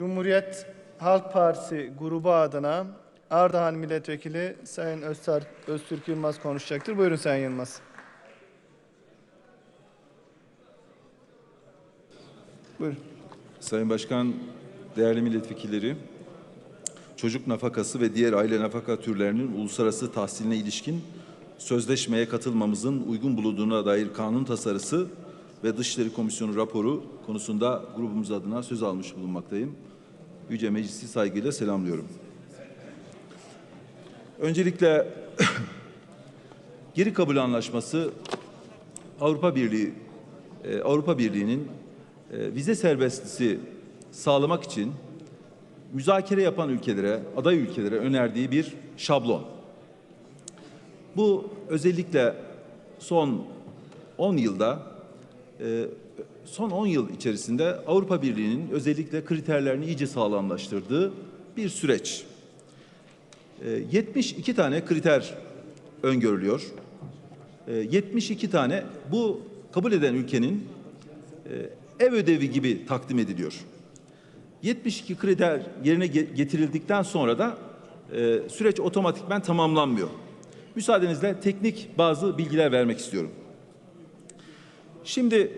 Cumhuriyet Halk Partisi grubu adına Ardahan Milletvekili Sayın Öztürk, Öztürk Yılmaz konuşacaktır. Buyurun Sayın Yılmaz. Buyurun. Sayın Başkan, değerli milletvekilleri, çocuk nafakası ve diğer aile nafaka türlerinin uluslararası tahsiline ilişkin sözleşmeye katılmamızın uygun bulunduğuna dair kanun tasarısı ve Dışişleri Komisyonu raporu konusunda grubumuz adına söz almış bulunmaktayım. Yüce Meclisi saygıyla selamlıyorum. Öncelikle geri kabul anlaşması Avrupa Birliği e, Avrupa Birliği'nin e, vize serbestisi sağlamak için müzakere yapan ülkelere, aday ülkelere önerdiği bir şablon. Bu özellikle son 10 yılda e, son 10 yıl içerisinde Avrupa Birliği'nin özellikle kriterlerini iyice sağlamlaştırdığı bir süreç. E, 72 tane kriter öngörülüyor. E, 72 tane bu kabul eden ülkenin e, ev ödevi gibi takdim ediliyor. 72 kriter yerine ge- getirildikten sonra da e, süreç otomatikmen tamamlanmıyor. Müsaadenizle teknik bazı bilgiler vermek istiyorum. Şimdi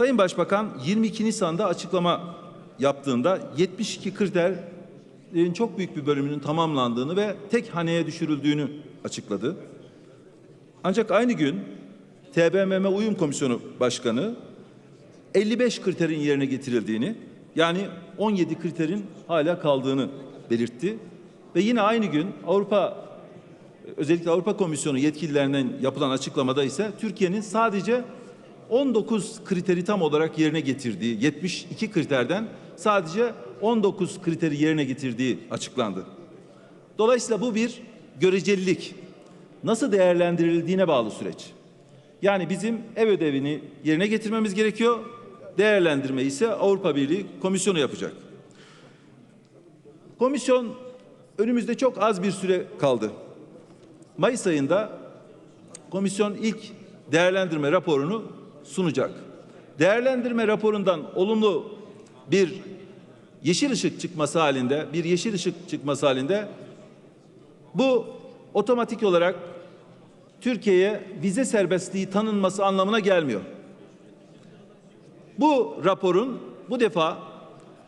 Sayın Başbakan 22 Nisan'da açıklama yaptığında 72 kriterin çok büyük bir bölümünün tamamlandığını ve tek haneye düşürüldüğünü açıkladı. Ancak aynı gün TBMM Uyum Komisyonu Başkanı 55 kriterin yerine getirildiğini yani 17 kriterin hala kaldığını belirtti. Ve yine aynı gün Avrupa özellikle Avrupa Komisyonu yetkililerinden yapılan açıklamada ise Türkiye'nin sadece 19 kriteri tam olarak yerine getirdiği 72 kriterden sadece 19 kriteri yerine getirdiği açıklandı. Dolayısıyla bu bir görecelilik. Nasıl değerlendirildiğine bağlı süreç. Yani bizim ev ödevini yerine getirmemiz gerekiyor. Değerlendirme ise Avrupa Birliği komisyonu yapacak. Komisyon önümüzde çok az bir süre kaldı. Mayıs ayında komisyon ilk değerlendirme raporunu sunacak. Değerlendirme raporundan olumlu bir yeşil ışık çıkması halinde, bir yeşil ışık çıkması halinde bu otomatik olarak Türkiye'ye vize serbestliği tanınması anlamına gelmiyor. Bu raporun bu defa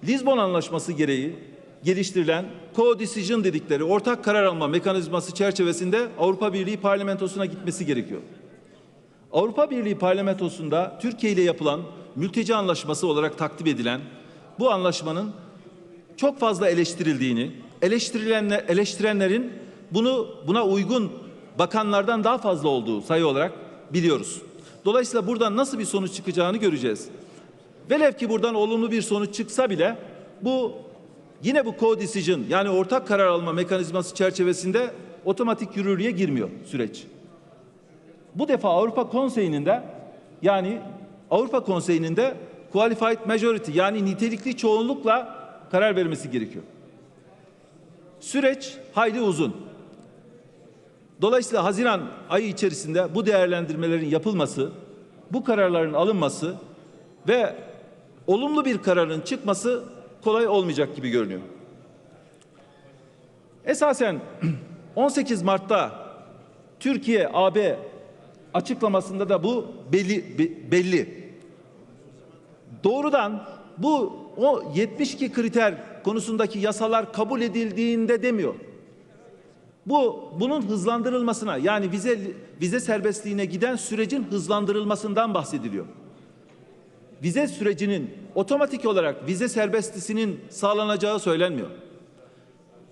Lizbon Anlaşması gereği geliştirilen co-decision dedikleri ortak karar alma mekanizması çerçevesinde Avrupa Birliği parlamentosuna gitmesi gerekiyor. Avrupa Birliği parlamentosunda Türkiye ile yapılan mülteci anlaşması olarak takdim edilen bu anlaşmanın çok fazla eleştirildiğini, eleştirilenler, eleştirenlerin bunu buna uygun bakanlardan daha fazla olduğu sayı olarak biliyoruz. Dolayısıyla buradan nasıl bir sonuç çıkacağını göreceğiz. Velev ki buradan olumlu bir sonuç çıksa bile bu yine bu co-decision yani ortak karar alma mekanizması çerçevesinde otomatik yürürlüğe girmiyor süreç. Bu defa Avrupa Konseyi'nin de yani Avrupa Konseyi'nin de qualified majority yani nitelikli çoğunlukla karar vermesi gerekiyor. Süreç hayli uzun. Dolayısıyla Haziran ayı içerisinde bu değerlendirmelerin yapılması, bu kararların alınması ve olumlu bir kararın çıkması kolay olmayacak gibi görünüyor. Esasen 18 Mart'ta Türkiye AB açıklamasında da bu belli be- belli. Doğrudan bu o 72 kriter konusundaki yasalar kabul edildiğinde demiyor. Bu bunun hızlandırılmasına yani vize vize serbestliğine giden sürecin hızlandırılmasından bahsediliyor. Vize sürecinin otomatik olarak vize serbestisinin sağlanacağı söylenmiyor.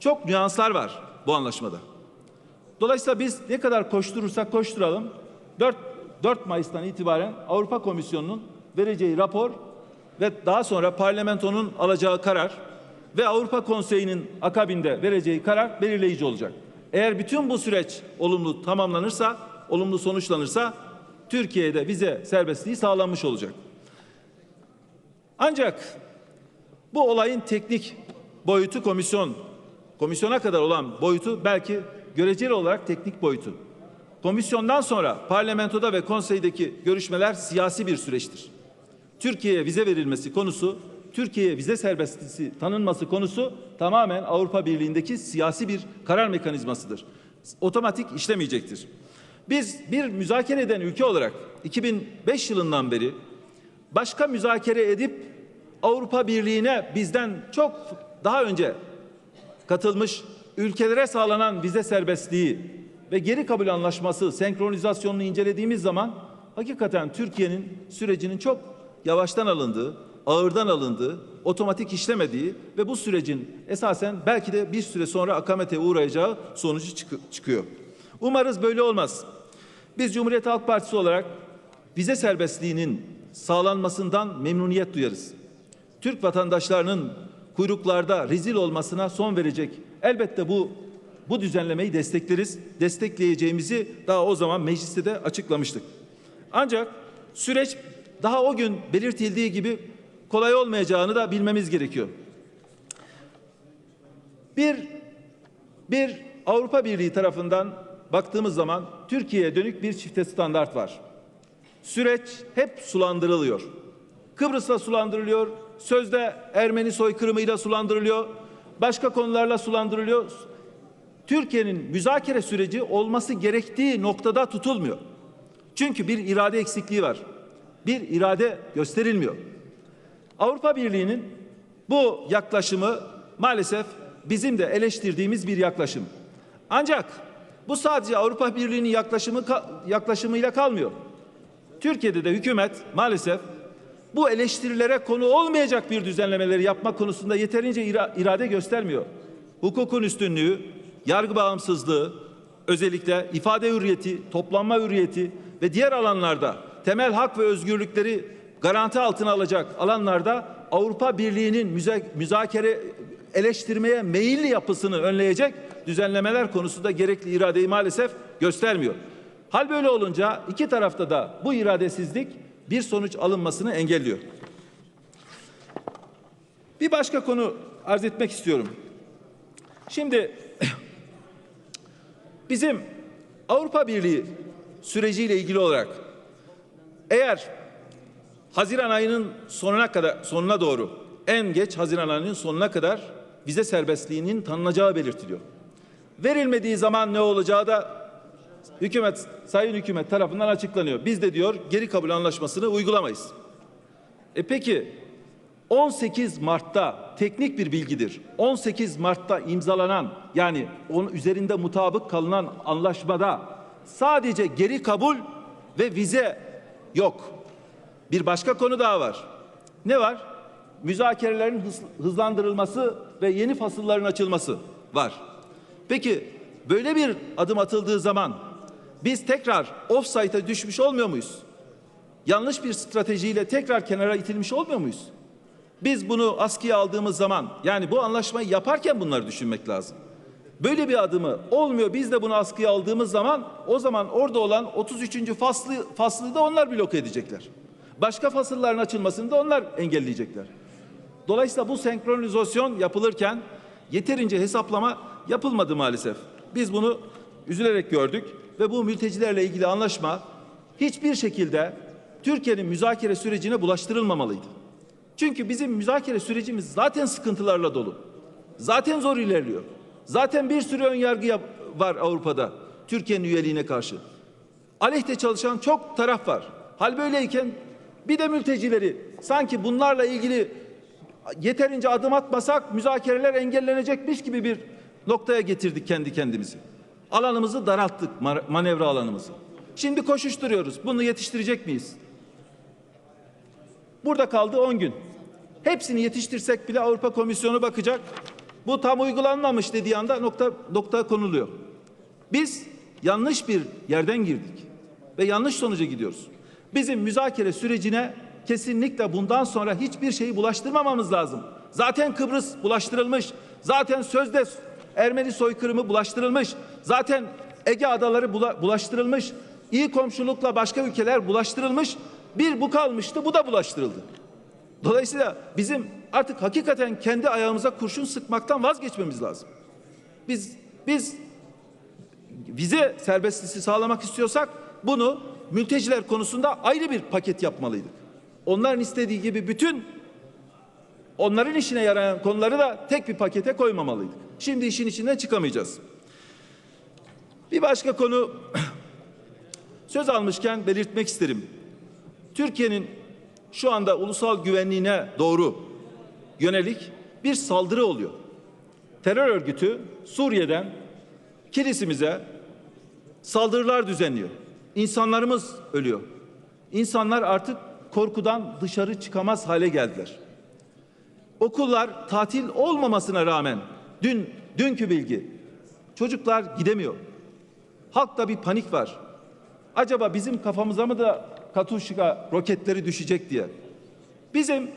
Çok nüanslar var bu anlaşmada. Dolayısıyla biz ne kadar koşturursak koşturalım 4, 4 Mayıs'tan itibaren Avrupa Komisyonu'nun vereceği rapor ve daha sonra parlamentonun alacağı karar ve Avrupa Konseyi'nin akabinde vereceği karar belirleyici olacak. Eğer bütün bu süreç olumlu tamamlanırsa, olumlu sonuçlanırsa Türkiye'de vize serbestliği sağlanmış olacak. Ancak bu olayın teknik boyutu komisyon, komisyona kadar olan boyutu belki göreceli olarak teknik boyutu. Komisyondan sonra parlamentoda ve konseydeki görüşmeler siyasi bir süreçtir. Türkiye'ye vize verilmesi konusu Türkiye'ye vize serbestisi tanınması konusu tamamen Avrupa Birliği'ndeki siyasi bir karar mekanizmasıdır. Otomatik işlemeyecektir. Biz bir müzakere eden ülke olarak 2005 yılından beri başka müzakere edip Avrupa Birliği'ne bizden çok daha önce katılmış ülkelere sağlanan vize serbestliği ve geri kabul anlaşması senkronizasyonunu incelediğimiz zaman hakikaten Türkiye'nin sürecinin çok yavaştan alındığı, ağırdan alındığı, otomatik işlemediği ve bu sürecin esasen belki de bir süre sonra akamete uğrayacağı sonucu çıkı- çıkıyor. Umarız böyle olmaz. Biz Cumhuriyet Halk Partisi olarak vize serbestliğinin sağlanmasından memnuniyet duyarız. Türk vatandaşlarının kuyruklarda rezil olmasına son verecek. Elbette bu bu düzenlemeyi destekleriz. Destekleyeceğimizi daha o zaman mecliste de açıklamıştık. Ancak süreç daha o gün belirtildiği gibi kolay olmayacağını da bilmemiz gerekiyor. Bir bir Avrupa Birliği tarafından baktığımız zaman Türkiye'ye dönük bir çifte standart var. Süreç hep sulandırılıyor. Kıbrıs'la sulandırılıyor, sözde Ermeni soykırımıyla sulandırılıyor, başka konularla sulandırılıyor. Türkiye'nin müzakere süreci olması gerektiği noktada tutulmuyor. Çünkü bir irade eksikliği var. Bir irade gösterilmiyor. Avrupa Birliği'nin bu yaklaşımı maalesef bizim de eleştirdiğimiz bir yaklaşım. Ancak bu sadece Avrupa Birliği'nin yaklaşımı yaklaşımıyla kalmıyor. Türkiye'de de hükümet maalesef bu eleştirilere konu olmayacak bir düzenlemeleri yapmak konusunda yeterince ira- irade göstermiyor. Hukukun üstünlüğü, yargı bağımsızlığı, özellikle ifade hürriyeti, toplanma hürriyeti ve diğer alanlarda temel hak ve özgürlükleri garanti altına alacak alanlarda Avrupa Birliği'nin müzakere eleştirmeye meyilli yapısını önleyecek düzenlemeler konusunda gerekli iradeyi maalesef göstermiyor. Hal böyle olunca iki tarafta da bu iradesizlik bir sonuç alınmasını engelliyor. Bir başka konu arz etmek istiyorum. Şimdi bizim Avrupa Birliği süreciyle ilgili olarak eğer Haziran ayının sonuna kadar sonuna doğru en geç Haziran ayının sonuna kadar vize serbestliğinin tanınacağı belirtiliyor. Verilmediği zaman ne olacağı da hükümet sayın hükümet tarafından açıklanıyor. Biz de diyor geri kabul anlaşmasını uygulamayız. E peki 18 Mart'ta teknik bir bilgidir. 18 Mart'ta imzalanan yani onun üzerinde mutabık kalınan anlaşmada sadece geri kabul ve vize yok. Bir başka konu daha var. Ne var? Müzakerelerin hız- hızlandırılması ve yeni fasılların açılması var. Peki böyle bir adım atıldığı zaman biz tekrar offside'a düşmüş olmuyor muyuz? Yanlış bir stratejiyle tekrar kenara itilmiş olmuyor muyuz? Biz bunu askıya aldığımız zaman yani bu anlaşmayı yaparken bunları düşünmek lazım. Böyle bir adımı olmuyor biz de bunu askıya aldığımız zaman o zaman orada olan 33. faslı, faslı da onlar bloke edecekler. Başka fasılların açılmasını da onlar engelleyecekler. Dolayısıyla bu senkronizasyon yapılırken yeterince hesaplama yapılmadı maalesef. Biz bunu üzülerek gördük ve bu mültecilerle ilgili anlaşma hiçbir şekilde Türkiye'nin müzakere sürecine bulaştırılmamalıydı. Çünkü bizim müzakere sürecimiz zaten sıkıntılarla dolu. Zaten zor ilerliyor. Zaten bir sürü ön yargı yap- var Avrupa'da Türkiye'nin üyeliğine karşı. Aleyhte çalışan çok taraf var. Hal böyleyken bir de mültecileri sanki bunlarla ilgili yeterince adım atmasak müzakereler engellenecekmiş gibi bir noktaya getirdik kendi kendimizi. Alanımızı daralttık ma- manevra alanımızı. Şimdi koşuşturuyoruz. Bunu yetiştirecek miyiz? Burada kaldı 10 gün. Hepsini yetiştirsek bile Avrupa Komisyonu bakacak. Bu tam uygulanmamış dediği anda nokta nokta konuluyor. Biz yanlış bir yerden girdik ve yanlış sonuca gidiyoruz. Bizim müzakere sürecine kesinlikle bundan sonra hiçbir şeyi bulaştırmamamız lazım. Zaten Kıbrıs bulaştırılmış. Zaten sözde Ermeni soykırımı bulaştırılmış. Zaten Ege adaları bula- bulaştırılmış. İyi komşulukla başka ülkeler bulaştırılmış. Bir bu kalmıştı, bu da bulaştırıldı. Dolayısıyla bizim artık hakikaten kendi ayağımıza kurşun sıkmaktan vazgeçmemiz lazım. Biz biz vize serbestliği sağlamak istiyorsak bunu mülteciler konusunda ayrı bir paket yapmalıydık. Onların istediği gibi bütün onların işine yarayan konuları da tek bir pakete koymamalıydık. Şimdi işin içinden çıkamayacağız. Bir başka konu söz almışken belirtmek isterim. Türkiye'nin şu anda ulusal güvenliğine doğru yönelik bir saldırı oluyor. Terör örgütü Suriye'den kilisimize saldırılar düzenliyor. İnsanlarımız ölüyor. İnsanlar artık korkudan dışarı çıkamaz hale geldiler. Okullar tatil olmamasına rağmen dün dünkü bilgi çocuklar gidemiyor. Halkta bir panik var. Acaba bizim kafamıza mı da Katuşka roketleri düşecek diye. Bizim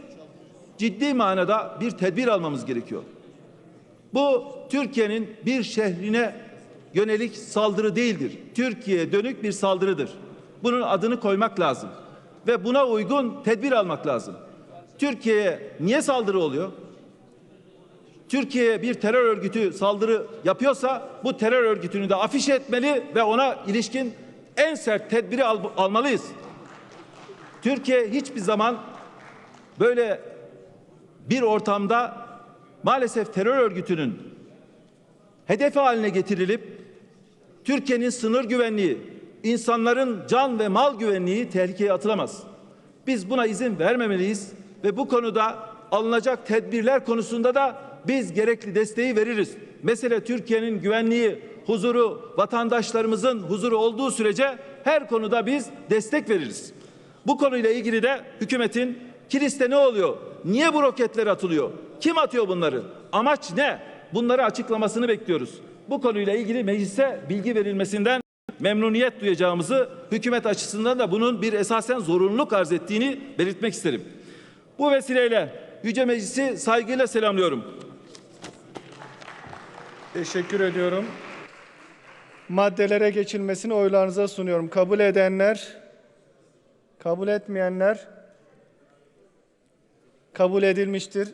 ciddi manada bir tedbir almamız gerekiyor. Bu Türkiye'nin bir şehrine yönelik saldırı değildir. Türkiye'ye dönük bir saldırıdır. Bunun adını koymak lazım. Ve buna uygun tedbir almak lazım. Türkiye'ye niye saldırı oluyor? Türkiye'ye bir terör örgütü saldırı yapıyorsa bu terör örgütünü de afişe etmeli ve ona ilişkin en sert tedbiri al- almalıyız. Türkiye hiçbir zaman böyle bir ortamda maalesef terör örgütünün hedefi haline getirilip Türkiye'nin sınır güvenliği, insanların can ve mal güvenliği tehlikeye atılamaz. Biz buna izin vermemeliyiz ve bu konuda alınacak tedbirler konusunda da biz gerekli desteği veririz. Mesele Türkiye'nin güvenliği, huzuru, vatandaşlarımızın huzuru olduğu sürece her konuda biz destek veririz. Bu konuyla ilgili de hükümetin Kilis'te ne oluyor? Niye bu roketler atılıyor? Kim atıyor bunları? Amaç ne? Bunları açıklamasını bekliyoruz. Bu konuyla ilgili meclise bilgi verilmesinden memnuniyet duyacağımızı hükümet açısından da bunun bir esasen zorunluluk arz ettiğini belirtmek isterim. Bu vesileyle Yüce Meclisi saygıyla selamlıyorum. Teşekkür ediyorum. Maddelere geçilmesini oylarınıza sunuyorum. Kabul edenler, kabul etmeyenler kabul edilmiştir.